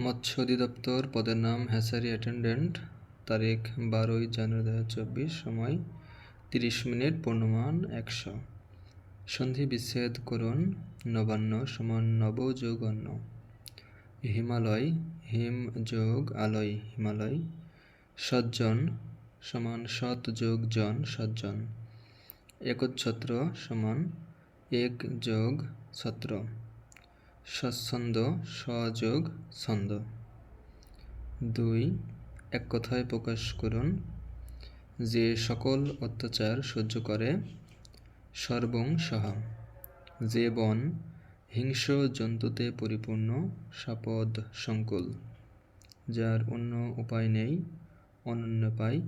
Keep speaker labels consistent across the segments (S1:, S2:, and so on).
S1: মৎস্য অধিদপ্তর পদের নাম হ্যাচারি অ্যাটেন্ডেন্ট, তারিখ বারোই জানুয়ারি দু হাজার চব্বিশ, সময় তিরিশ মিনিট, পূর্ণমান একশো। সন্ধি বিচ্ছেদ করুন, নবান্ন সমান নব যোগ অন্ন হিমালয়, হিম যোগ আলয়, হিমালয়। সজ্জন সমান সৎ যোগ জন, সজ্জন। একচ্ছত্র সমান এক যোগ ছত্র। স্বচ্ছন্দ সযোগ ছন্দ। দুই, এক কথায় প্রকাশ করুন। যে সকল অত্যাচার সহ্য করে, সর্বং সহা। যে বন হিংস্র জন্তুতে পরিপূর্ণ, সাপদ, সংকুল। যার অন্য উপায় নেই, অনন্য পাই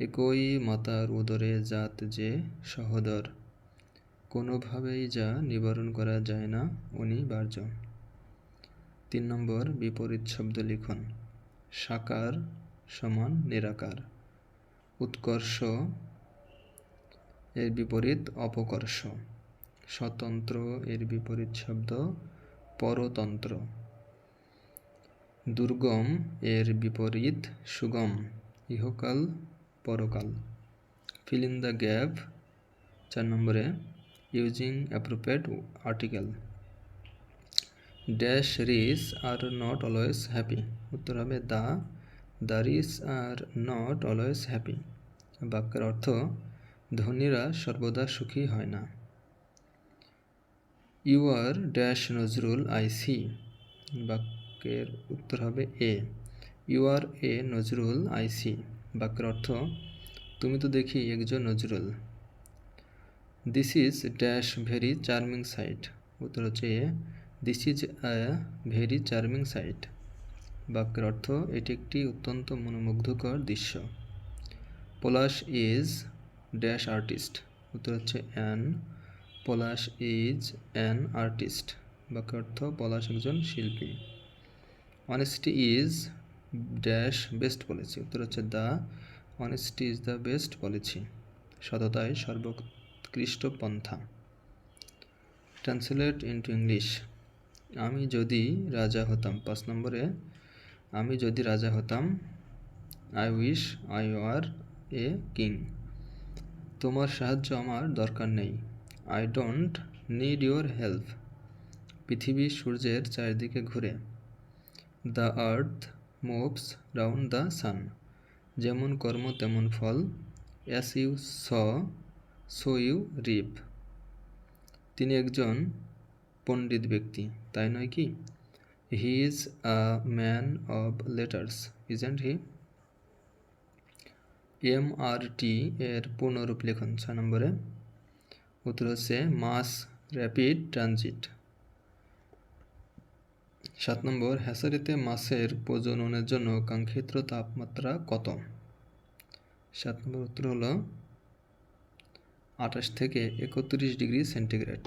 S1: একই মাতার উদরে জাত যে সহদর। কোনোভাবেই যা নিবারণ করা যায় না, উনি বার্য তিন নম্বর, বিপরীত শব্দ লিখন। সাকার সমান নিরাকার। উৎকর্ষ এর বিপরীত, অপকর্ষ। স্বতন্ত্র এর বিপরীত শব্দ, পরতন্ত্র। দুর্গম এর বিপরীত, সুগম। ইহকাল, পরকাল। ফিল ইন দ্য গ্যাপ, চার নম্বরে using appropriate article dash rich are not always happy উত্তর হবে the the rich are not always happy বাক্যের অর্থ, ধনীরা সর্বদা সুখী হয় না। You are dash Nazrul I see বাক্যের উত্তর হবে a you are a Nazrul I see বাক্যের অর্থ, তুমি তো দেখি একজন Nazrul. This is dash very charming sight উত্তর হচ্ছে this is a very charming sight বাক্যের অর্থ, এটি একটি অত্যন্ত মনোমুগ্ধকর দৃশ্য। পলাশ ইজ ড্যাশ আর্টিস্ট উত্তর হচ্ছে an Palash is an artist বাক্যের অর্থ, পলাশ একজন শিল্পী। Honesty is dash best policy উত্তর হচ্ছে the honesty is the best policy সততায় সর্বোৎকৃষ্ট পন্থা। ট্রান্সলেট ইন্টু ইংলিশ আমি যদি রাজা হতাম, পাঁচ নম্বরে, আমি যদি রাজা হতাম I wish I are a king তোমার সাহায্য আমার দরকার নেই। I don't need your help পৃথিবী সূর্যের চারিদিকে ঘুরে। The earth moves round the sun যেমন কর্ম, তেমন ফল। As you sow so you reap তিনি একজন পণ্ডিত ব্যক্তি, তাই নয় কি? He is a man of letters isn't he M R T এর পূর্ণরূপ লিখন ছয় নম্বরে। উত্তর হচ্ছে মাস র্যাপিড ট্রানজিট। সাত নম্বর, হ্যাসারিতে মাছের প্রজননের জন্য কাঙ্ক্ষিত তাপমাত্রা কত? সাত নম্বর উত্তর হলো আঠাশ থেকে একত্রিশ ডিগ্রি সেন্টিগ্রেড।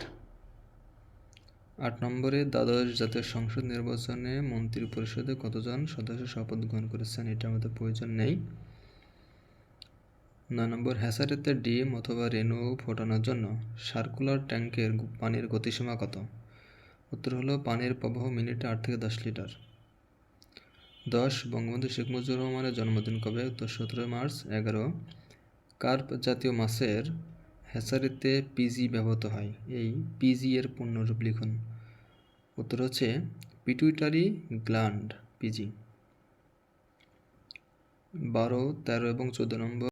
S1: আট নম্বরে, দ্বাদশ জাতীয় সংসদ নির্বাচনে মন্ত্রী পরিষদে কতজন সদস্য শপথ গ্রহণ করেছেন এটা আমাদের প্রয়োজন নেই। নয় নম্বর, হ্যাসারেতে ডিম অথবা রেণু ফোটানোর জন্য সার্কুলার ট্যাঙ্কের পানির গতিসীমা কত? উত্তর হলো, পানির প্রবাহ মিনিটে আট থেকে দশ লিটার। দশ, বঙ্গবন্ধু শেখ মুজিবুর রহমানের জন্মদিন কবে? উত্তর সতেরোই মার্চ, এগারো। কার্প জাতীয় মাছের হ্যাচারিতে পিজি ব্যবহৃত হয়। এই পিজি এর পূর্ণরূপ লিখুন। উত্তর হচ্ছে পিটুইটারি গ্ল্যান্ড পিজি বারো, তেরো এবং চোদ্দ নম্বর